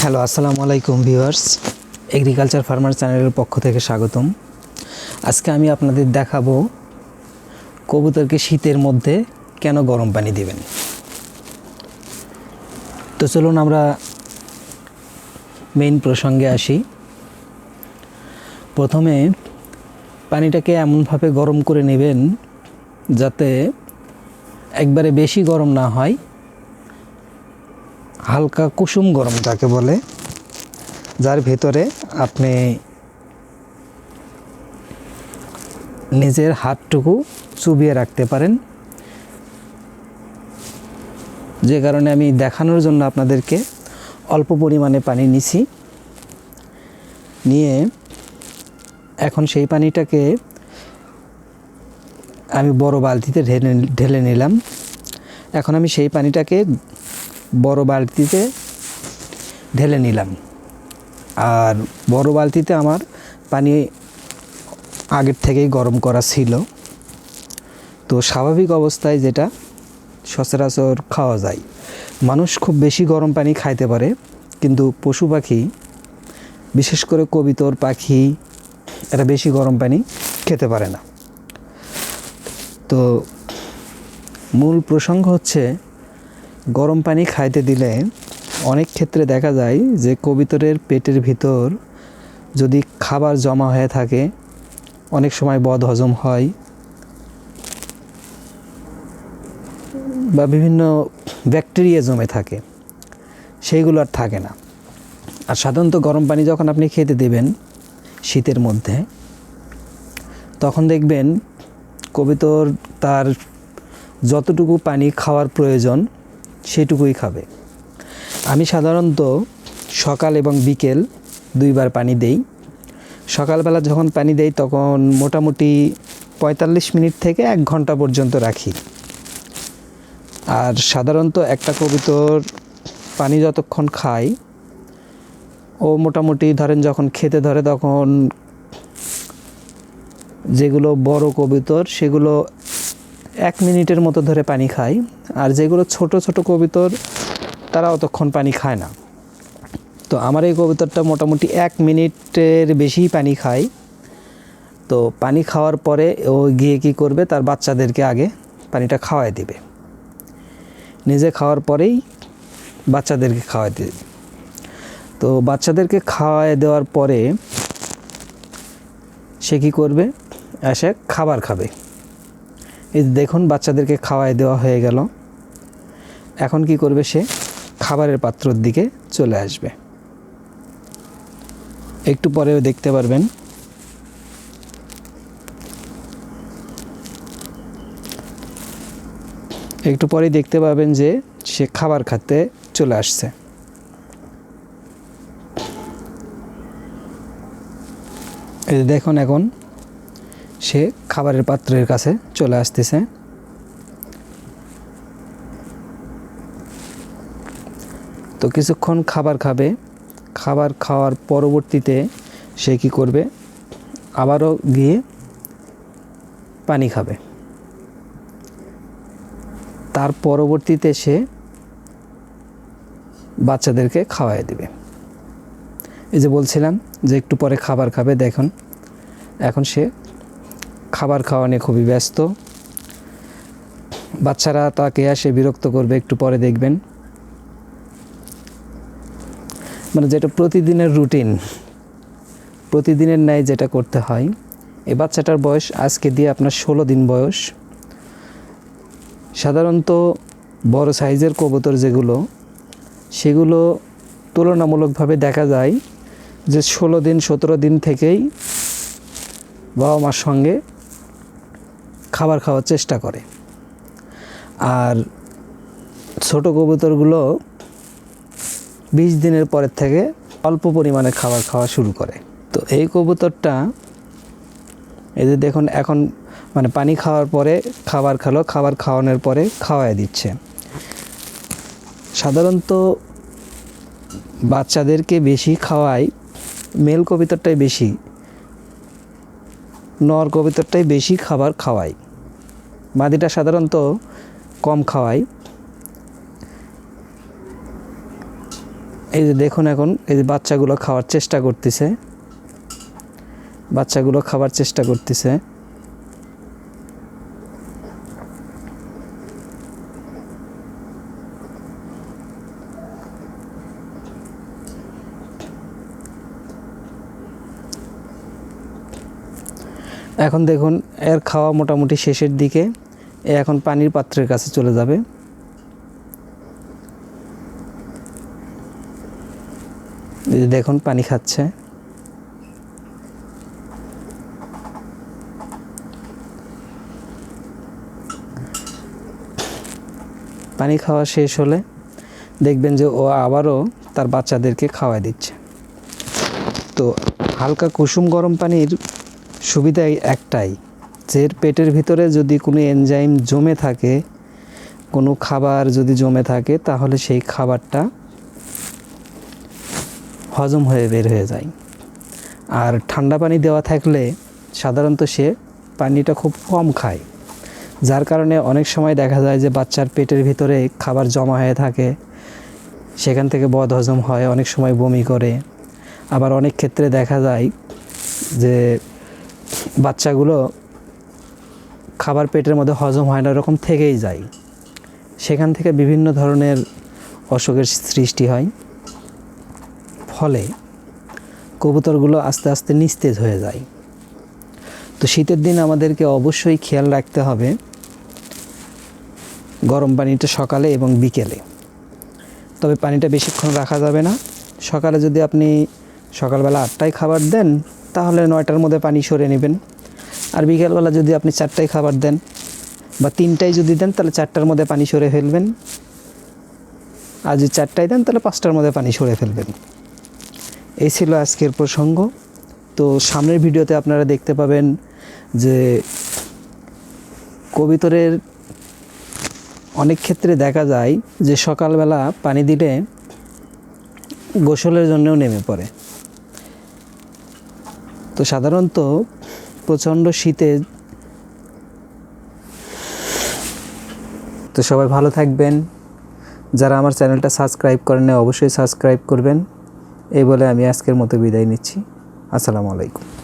Hello, আসসালামু আলাইকুম viewers. Agriculture farmer চ্যানেলের পক্ষ থেকে স্বাগতম। আজকে আমি আপনাদের দেখাবো কবুতরকে শীতের মধ্যে কেন গরম পানি দিবেন। তো চলুন আমরা মেইন প্রসঙ্গে আসি। প্রথমে পানিটাকে এমনভাবে গরম করে নেবেন যাতে একবারে বেশি গরম না হয় হালকা কুসুম গরম যাকে বলে, যার ভেতরে আপনি নিজের হাতটুকু চুবিয়ে রাখতে পারেন। যে কারণে আমি দেখানোর জন্য আপনাদেরকে অল্প পরিমাণে পানি নিছি। নিয়ে এখন সেই পানিটাকে আমি বড় বালতিতে ঢেলে ঢেলে নিলাম। এখন আমি সেই পানিটাকে বড় বালতিতে ঢেলে নিলাম। আর বড় বালতিতে আমার পানি আগের থেকেই গরম করা ছিল। তো স্বাভাবিক অবস্থায় যেটা, সচরাচর খাওয়া যায়। মানুষ খুব বেশি গরম পানি খাইতে পারে, কিন্তু পশু পাখি, বিশেষ করে কবিতর পাখি, এরা বেশি গরম পানি খেতে পারে না। তো মূল প্রসঙ্গ হচ্ছে গরম পানি খাইতে দিলে অনেক ক্ষেত্রে দেখা যায় যে কবিতরের পেটের ভিতর যদি খাবার জমা হয়ে থাকে, অনেক সময় বদ হজম হয় বা বিভিন্ন ব্যাকটেরিয়া জমে থাকে, সেইগুলো আর থাকে না। আর সাধারণত গরম পানি যখন আপনি খেতে দেবেন শীতের মধ্যে, তখন দেখবেন কবিতর তার যতটুকু পানি খাওয়ার প্রয়োজন সেটুকুই খাবে। আমি সাধারণত সকাল এবং বিকেল দুইবার পানি দেই। সকালবেলা যখন পানি দেই তখন মোটামুটি পঁয়তাল্লিশ মিনিট থেকে এক ঘণ্টা পর্যন্ত রাখি। আর সাধারণত একটা কবিতর পানি যতক্ষণ খায়, ও মোটামুটি ধরেন যখন খেতে ধরে তখন যেগুলো বড় কবিতর সেগুলো এক মিনিটের মতো ধরে পানি খায় আর যেগুলো ছোট ছোট কবিতর, তারা অতক্ষণ পানি খায় না। তো আমার এই কবিতরটা মোটামুটি এক মিনিটের বেশি পানি খায় তো পানি খাওয়ার পরে ও গিয়ে কি করবে, তার বাচ্চাদেরকে আগে পানিটা খাওয়াই দেবে। নিজে খাওয়ার পরেই বাচ্চাদেরকে খাওয়াই দেবে। তো বাচ্চাদেরকে খাওয়াই দেওয়ার পরে সে কী করবে? এসে খাবার খাবে। এই দেখুন, বাচ্চাদেরকে খাওয়াই দেওয়া হয়ে গেল। এখন কি করবে সে? খাবারের পাত্রর দিকে চলে আসবে। একটু পরেও দেখতে পারবেন। একটু পরেই দেখতে পাবেন যে সে খাবার খাতে চলে আসছে। দেখুন এখন সে খাবারের পাত্রের কাছে চলে আসতেছে। তো কিছুক্ষণ খাবার খাবে। খাবার খাওয়ার পরবর্তীতে সে কি করবে? আবারও গিয়ে পানি খাবে। তার পরবর্তীতে সে বাচ্চাদেরকে খাওয়াই দেবে। এই যে বলছিলাম যে একটু পরে খাবার খাবে, দেখুন। এখন সে খাবার খাওয়া নিয়ে খুবই ব্যস্ত। বাচ্চারা তাকে এসে বিরক্ত করবে, একটু পরে দেখবেন। মানে যেটা প্রতিদিনের রুটিন, প্রতিদিনের ন্যায় যেটা করতে হয়। এই বাচ্চাটার বয়স আজকে দিয়ে আপনার ষোলো দিন বয়স। সাধারণত বড় সাইজের কবুতর যেগুলো, সেগুলো তুলনামূলকভাবে দেখা যায় যে ষোলো দিন, সতেরো দিন থেকেই বাবা মার সঙ্গে খাবার খাওয়ার চেষ্টা করে। আর ছোট কবুতরগুলো বিশ দিনের পরের থেকে অল্প পরিমাণে খাবার খাওয়া শুরু করে। তো এই কবুতরটা, এই যে দেখুন, এখন মানে পানি খাওয়ার পরে খাবার খেলো, খাবার খাওয়ানোর পরে খাওয়াই দিচ্ছে। সাধারণত বাচ্চাদেরকে বেশি খাওয়ায় মেল কবিতরটাই বেশি, নর কবিতরটাই বেশি খাবার খাওয়ায় মাদিটা সাধারণত কম খাওয়াই। এই যে দেখুন এখন, এই যে বাচ্চাগুলো খাওয়ার চেষ্টা করতেছে। বাচ্চাগুলো খাবার চেষ্টা করতেছে। এখন দেখুন, এর খাওয়া মোটামুটি শেষের দিকে। এখন পানির পাত্রের কাছে চলে যাবে। দেখুন, পানি খাচ্ছে। পানি খাওয়া শেষ হলে দেখবেন যে ও আবারও তার বাচ্চাদেরকে খাওয়াই দিচ্ছে। তো হালকা কুসুম গরম পানির সুবিধা একটাই। যে পেটের ভিতরে যদি কোনো এনজাইম জমে থাকে, কোনো খাবার যদি জমে থাকে, তাহলে সেই খাবারটা হজম হয়ে বের হয়ে যায়। আর ঠান্ডা পানি দেওয়া থাকলে সাধারণত সে পানিটা খুব কম খায়, যার কারণে অনেক সময় দেখা যায় যে বাচ্চার পেটের ভিতরে খাবার জমা হয়ে থাকে, সেখান থেকে বদ হজম হয়, অনেক সময় বমি করে। আবার অনেক ক্ষেত্রে দেখা যায় যে বাচ্চাগুলো খাবার পেটের মধ্যে হজম হয় না, এরকম থেকেই যায়। সেখান থেকে বিভিন্ন ধরনের অসুখের সৃষ্টি হয়। ফলে কবুতরগুলো আস্তে আস্তে নিস্তেজ হয়ে যায়। তো শীতের দিন আমাদেরকে অবশ্যই খেয়াল রাখতে হবে গরম পানিটা সকালে এবং বিকেলে। তবে পানিটা বেশিক্ষণ রাখা যাবে না। সকালে যদি আপনি সকালবেলা আটটায় খাবার দেন, তাহলে নয়টার মধ্যে পানি সরে নেবেন। আর বিকেলবেলা যদি আপনি চারটায় খাবার দেন বা তিনটায় যদি দেন, তাহলে চারটার মধ্যে পানি সরে ফেলবেন। আর যদি চারটায় দেন, তাহলে পাঁচটার মধ্যে পানি সরে ফেলবেন। এই ছিল আজকের প্রসঙ্গ। তো সামনের ভিডিওতে আপনারা দেখতে পাবেন যে কবিতরের অনেক ক্ষেত্রে দেখা যায় যে সকালবেলা পানি দিলে গোসলের জন্যও নেমে পড়ে। তো সাধারণত প্রচণ্ড শীতে। তো সবাই ভালো থাকবেন। যারা আমার চ্যানেলটা সাবস্ক্রাইব করেন অবশ্যই সাবস্ক্রাইব করবেন। এই বলে আমি আজকের মতো বিদায় নিচ্ছি। আসসালামু আলাইকুম।